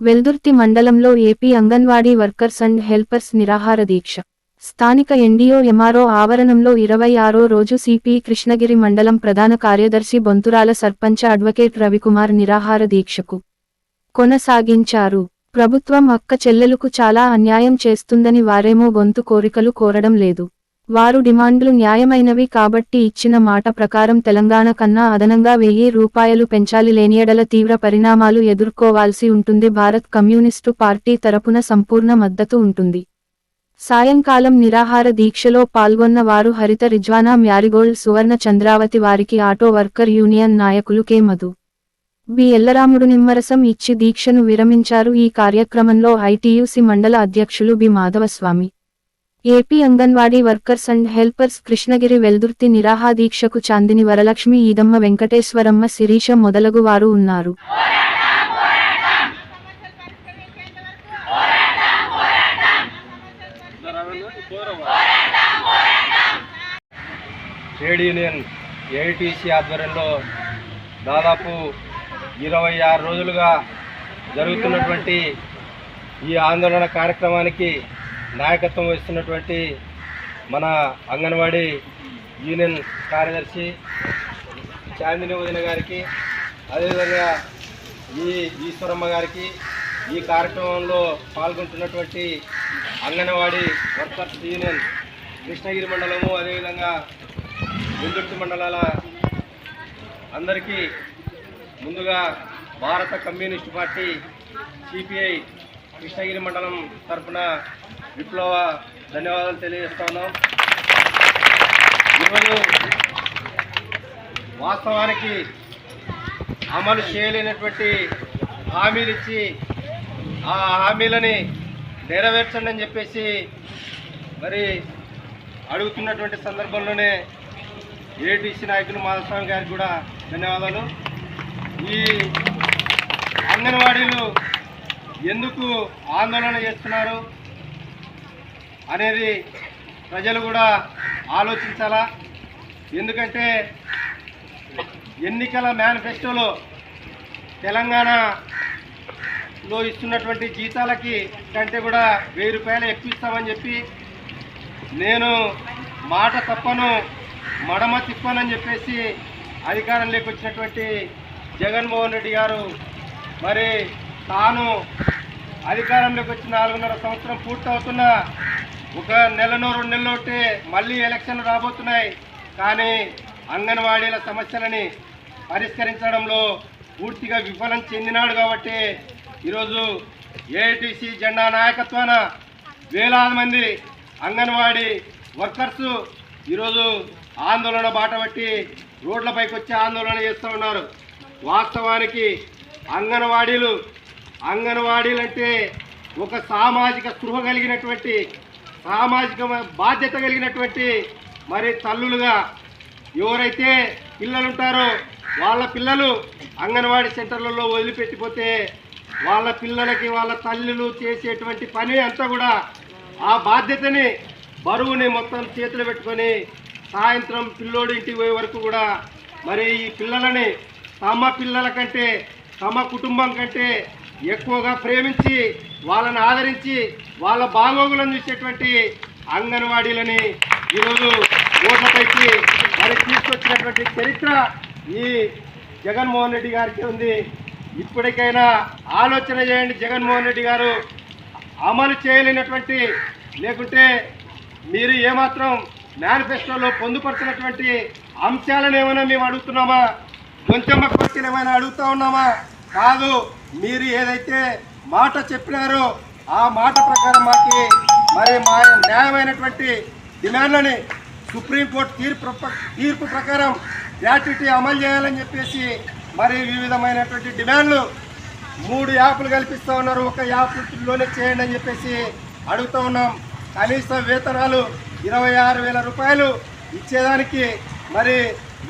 వెల్దుర్తి మండలంలో AP anganwadi workers and helpers నిరాహార దీక్ష. స్థానిక ఎన్డీఓ ఎంఆర్ఓ ఆవరణంలో ఇరవై ఆరో రోజు సిపి కృష్ణగిరి మండలం ప్రధాన కార్యదర్శి బొంతురాల సర్పంచ అడ్వకేట్ రవికుమార్ నిరాహార దీక్షకు కొనసాగించారు. ప్రభుత్వం అక్క చెల్లెలకు చాలా అన్యాయం చేస్తుందని వారేమో గొంతు కోరికలు కోరడం లేదు. వారు డిమాండ్లు న్యాయమైనవి కాబట్టి ఇచ్చిన మాట ప్రకారం తెలంగాణ కన్నా అదనంగా వెయ్యి రూపాయలు పెంచాలి లేనియడల తీవ్ర పరిణామాలు ఎదుర్కోవాల్సి ఉంటుంది. భారత్ కమ్యూనిస్టు పార్టీ తరపున సంపూర్ణ మద్దతు ఉంటుంది. సాయంకాలం నిరాహార దీక్షలో పాల్గొన్న వారు హరిత రిజ్వానా మ్యారిగోల్డ్ సువర్ణ చంద్రావతి వారికి ఆటో వర్కర్ యూనియన్ నాయకులు కే. మధు. బి. ఎల్లరాముడు నిమ్మరసం ఇచ్చి దీక్షను విరమించారు. ఈ కార్యక్రమంలో ఐటీయూసి మండల అధ్యక్షులు B. Madhavaswamy. AP anganwadi workers and helpers Krishnagiri Veldurthi నిరాహా దీక్షకు చాందిని వరలక్ష్మి ఈదమ్మ వెంకటేశ్వరమ్మ శిరీష మొదలగు వారు ఉన్నారు. ట్రేడ్ యూనియన్ ఏఐటీసీ ఆధ్వర్యంలో దాదాపు ఇరవై ఆరు రోజులుగా జరుగుతున్నటువంటి ఈ ఆందోళన కార్యక్రమానికి నాయకత్వం వహిస్తున్నటువంటి మన అంగన్వాడీ యూనియన్ కార్యదర్శి చాందిని వదిన గారికి అదేవిధంగా ఈ ఈశ్వరమ్మ గారికి ఈ కార్యక్రమంలో పాల్గొంటున్నటువంటి అంగన్వాడీ వర్కర్స్ యూనియన్ కృష్ణగిరి మండలము అదేవిధంగా ముందుర్తి మండలాల అందరికీ ముందుగా భారత కమ్యూనిస్ట్ పార్టీ సిపిఐ కృష్ణగిరి మండలం తరఫున విప్లవ ధన్యవాదాలు తెలియజేస్తున్నాం ఈరోజు వాస్తవానికి అమలు చేయలేనటువంటి హామీలు ఇచ్చి ఆ హామీలని నెరవేర్చండి అని చెప్పేసి మరి అడుగుతున్నటువంటి సందర్భంలోనే ఏటీసీ నాయకులు మాధవస్వామి గారికి కూడా ధన్యవాదాలు. ఈ అంగన్వాడీలు ఎందుకు ఆందోళన చేస్తున్నారు? అనేది ప్రజలు కూడా ఆలోచించాలా? ఎందుకంటే ఎన్నికల మేనిఫెస్టోలో తెలంగాణలో ఇస్తున్నటువంటి జీతాలకి కంటే కూడా వెయ్యి రూపాయలు ఎక్కువ ఇస్తామని చెప్పి నేను మాట తప్పను మడమ తిప్పనని చెప్పేసి అధికారంలోకి వచ్చినటువంటి జగన్మోహన్ రెడ్డి గారు మరి తాను అధికారంలోకి వచ్చి నాలుగున్నర సంవత్సరం పూర్తవుతున్న ఒక నెలనో రెండు నెలలు ఉంటే మళ్ళీ ఎలక్షన్లు రాబోతున్నాయి. కానీ అంగన్వాడీల సమస్యలని పరిష్కరించడంలో పూర్తిగా విఫలం చెందినాడు కాబట్టి ఈరోజు ఏఐటీసీ జెండా నాయకత్వాన వేలాది మంది అంగన్వాడీ వర్కర్స్ ఈరోజు ఆందోళన బాట పట్టి రోడ్లపైకి వచ్చి ఆందోళన చేస్తూ ఉన్నారు. వాస్తవానికి అంగన్వాడీలు అంగన్వాడీలు అంటే ఒక సామాజిక స్పృహ కలిగినటువంటి సామాజిక బాధ్యత కలిగినటువంటి మరి తల్లులుగా ఎవరైతే పిల్లలు ఉంటారో వాళ్ళ పిల్లలు అంగన్వాడీ సెంటర్లలో వదిలిపెట్టిపోతే వాళ్ళ పిల్లలకి వాళ్ళ తల్లులు చేసేటువంటి పని అంతా కూడా ఆ బాధ్యతని బరువుని మొత్తం చేతులు పెట్టుకొని సాయంత్రం పిల్లోడి ఇంటికి పోయే వరకు కూడా మరి ఈ పిల్లలని తమ పిల్లల కంటే తమ కుటుంబం కంటే ఎక్కువగా ప్రేమించి వాళ్ళని ఆదరించి వాళ్ళ బాగోగులను చూసేటువంటి అంగన్వాడీలని ఈరోజు ఓట్లపైకి మరి తీసుకొచ్చినటువంటి చరిత్ర ఈ జగన్మోహన్ రెడ్డి గారికి ఉంది. ఇప్పటికైనా ఆలోచన చేయండి జగన్మోహన్ రెడ్డి గారు. అమలు చేయలేనటువంటి లేకుంటే మీరు ఏమాత్రం మేనిఫెస్టోలో పొందుపరిచినటువంటి అంశాలను ఏమైనా మేము అడుగుతున్నామా? కొంచెం కోరికలు ఏమైనా అడుగుతా ఉన్నామా? కాదు మీరు ఏదైతే మాట చెప్పినారో ఆ మాట ప్రకారం మాకి మరి మా న్యాయమైనటువంటి డిమాండ్లని సుప్రీంకోర్టు తీర్పు తీర్పు ప్రకారం గ్రాట్యుటీ అమలు చేయాలని చెప్పేసి మరి వివిధమైనటువంటి డిమాండ్లు మూడు యాప్లు కల్పిస్తూ ఉన్నారు. ఒక యాప్లోనే చేయండి అని చెప్పేసి అడుగుతూ ఉన్నాం. కనీస వేతనాలు ఇరవై ఆరు వేల రూపాయలు ఇచ్చేదానికి మరి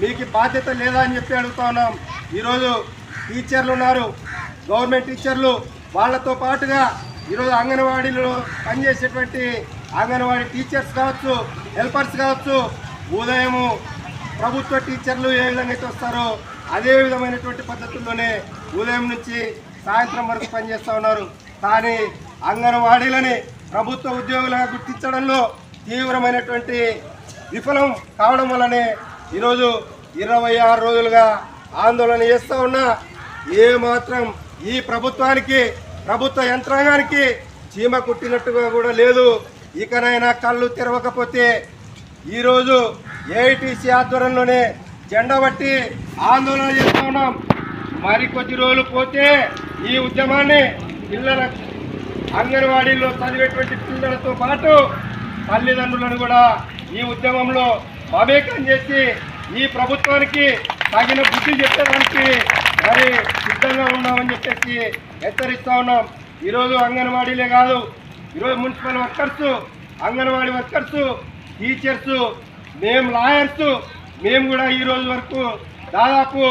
మీకు బాధ్యత లేదా అని చెప్పి అడుగుతా ఉన్నాం. ఈరోజు టీచర్లు ఉన్నారు. గవర్నమెంట్ టీచర్లు వాళ్ళతో పాటుగా ఈరోజు అంగన్వాడీలో పనిచేసేటువంటి అంగన్వాడీ టీచర్స్ కావచ్చు హెల్పర్స్ కావచ్చు ఉదయము ప్రభుత్వ టీచర్లు ఏ విధంగా అయితే వస్తారో అదే విధమైనటువంటి పద్ధతుల్లోనే ఉదయం నుంచి సాయంత్రం వరకు పనిచేస్తూ ఉన్నారు. కానీ అంగన్వాడీలని ప్రభుత్వ ఉద్యోగులుగా గుర్తించడంలో తీవ్రమైనటువంటి విఫలం కావడం వల్లనే ఈరోజు ఇరవై ఆరు రోజులుగా ఆందోళన చేస్తూ ఉన్నా ఏ మాత్రం ఈ ప్రభుత్వానికి ప్రభుత్వ యంత్రాంగానికి చీమ కుట్టినట్టుగా కూడా లేదు. ఇకనైనా కళ్ళు తెరవకపోతే ఈరోజు ఏఐటీసీ ఆధ్వర్యంలోనే జెండా బట్టి ఆందోళన చేస్తూ ఉన్నాం. మరి కొద్ది రోజులు పోతే ఈ ఉద్యమాన్ని పిల్లల అంగన్వాడీలో చదివేటువంటి పిల్లలతో పాటు తల్లిదండ్రులను కూడా ఈ ఉద్యమంలో మమేకం చేసి ఈ ప్రభుత్వానికి తగిన బుద్ధి చెప్పడానికి మరి సిద్ధంగా ఉన్నామని చెప్పేసి హెచ్చరిస్తా ఉన్నాం. ఈరోజు అంగన్వాడీలే కాదు ఈరోజు municipal workers anganwadi workers teachers మేము లాయర్స్ మేము కూడా ఈరోజు వరకు దాదాపు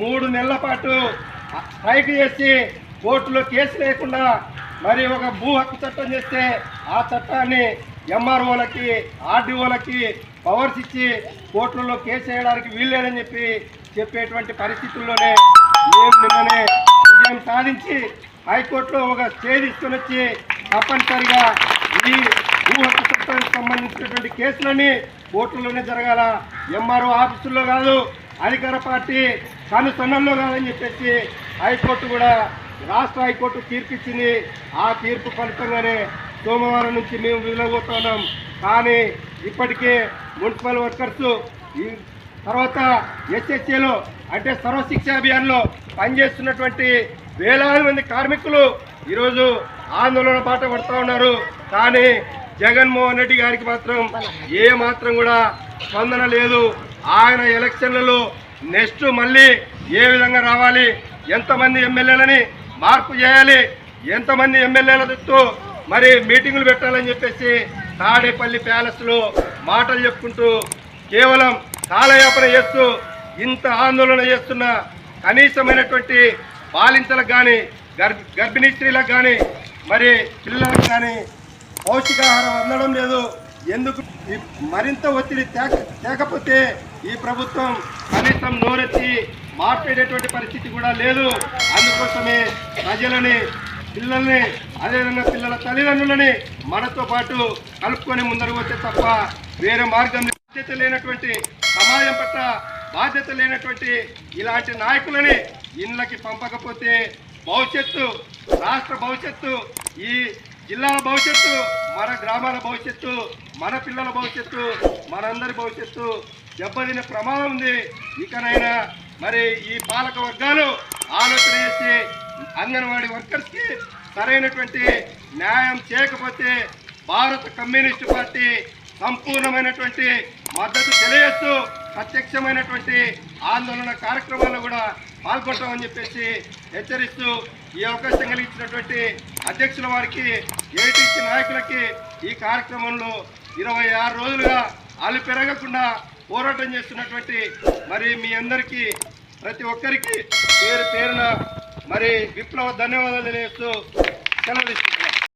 మూడు నెలల పాటు స్ట్రైక్ చేసి కోర్టులో కేసు లేకుండా మరి ఒక భూ హక్కు చట్టం చేస్తే ఆ చట్టాన్ని ఎంఆర్ఓలకి ఆర్డీఓలకి పవర్స్ ఇచ్చి కోర్టులలో కేసు వేయడానికి వీల్లేదని చెప్పి చెప్పేటువంటి పరిస్థితుల్లోనే మేము నిన్ననే విజయం సాధించి హైకోర్టులో ఒక స్టే తీసుకొని వచ్చి తప్పనిసరిగా ఈ భూ హక్కు చట్టానికి సంబంధించినటువంటి కేసులని కోర్టులోనే జరగాల. ఎంఆర్ఓ ఆఫీసుల్లో కాదు అధికార పార్టీ కనుసన్నల్లో కాదని చెప్పేసి హైకోర్టు కూడా రాష్ట్ర హైకోర్టు తీర్పు ఇచ్చింది ఆ తీర్పు ఫలితంగానే సోమవారం నుంచి మేము విలువబోతున్నాం కానీ ఇప్పటికే మున్సిపల్ వర్కర్స్ తర్వాత ఎస్ఎస్ఏలో అంటే సర్వశిక్ష అభియాన్లో పనిచేస్తున్నటువంటి వేలాది మంది కార్మికులు ఈరోజు ఆందోళన బాట పడుతూ ఉన్నారు. కానీ జగన్మోహన్ రెడ్డి గారికి మాత్రం ఏ మాత్రం కూడా స్పందన లేదు. ఆయన ఎలక్షన్లలో నెక్స్ట్ మళ్ళీ ఏ విధంగా రావాలి ఎంతమంది ఎమ్మెల్యేలని మార్పు చేయాలి ఎంతమంది ఎమ్మెల్యేలతో మరి మీటింగులు పెట్టాలని చెప్పేసి తాడేపల్లి ప్యాలెస్లో మాటలు చెప్పుకుంటూ కేవలం కాలయాపన చేస్తూ ఇంత ఆందోళన చేస్తున్న కనీసమైనటువంటి బాలింతలకు కానీ గర్భ గర్భిణీ స్త్రీలకు కానీ మరి పిల్లలకు కానీ పౌష్టికాహారం అందడం లేదు. ఎందుకు? మరింత ఒత్తిడి తేకపోతే ఈ ప్రభుత్వం కనీసం నోరెత్తి మాట్లాడేటువంటి పరిస్థితి కూడా లేదు. అందుకోసమే ప్రజలని పిల్లల్ని అదేవిధంగా పిల్లల తల్లిదండ్రులని మనతో పాటు కలుపుకొని ముందరకు వచ్చే తప్ప వేరే మార్గం బాధ్యత లేనటువంటి సమాజం పట్ల బాధ్యత లేనటువంటి ఇలాంటి నాయకులని ఇళ్ళకి పంపకపోతే భవిష్యత్తు రాష్ట్ర భవిష్యత్తు ఈ జిల్లాల భవిష్యత్తు మన గ్రామాల భవిష్యత్తు మన పిల్లల భవిష్యత్తు మనందరి భవిష్యత్తు దెబ్బతినే ప్రమాదం ఉంది. ఇకనైనా మరి ఈ పాలక వర్గాలు ఆలోచన చేసి అంగన్వాడీ వర్కర్స్కి సరైనటువంటి న్యాయం చేయకపోతే భారత కమ్యూనిస్టు పార్టీ సంపూర్ణమైనటువంటి మద్దతు తెలియస్తూ ప్రత్యక్షమైనటువంటి ఆందోళన కార్యక్రమాల్లో కూడా పాల్గొంటామని చెప్పేసి హెచ్చరిస్తూ ఈ అవకాశం కలిగించినటువంటి అధ్యక్షుల వారికి ఏటీసీ నాయకులకి ఈ కార్యక్రమంలో ఇరవై ఆరు రోజులుగా అలు పెరగకుండా పోరాటం చేస్తున్నటువంటి మరి మీ అందరికీ ప్రతి ఒక్కరికి పేరు పేరున మరి విప్లవ ధన్యవాదాలు తెలియజేస్తూ సెలవు తీసుకుంటున్నాను.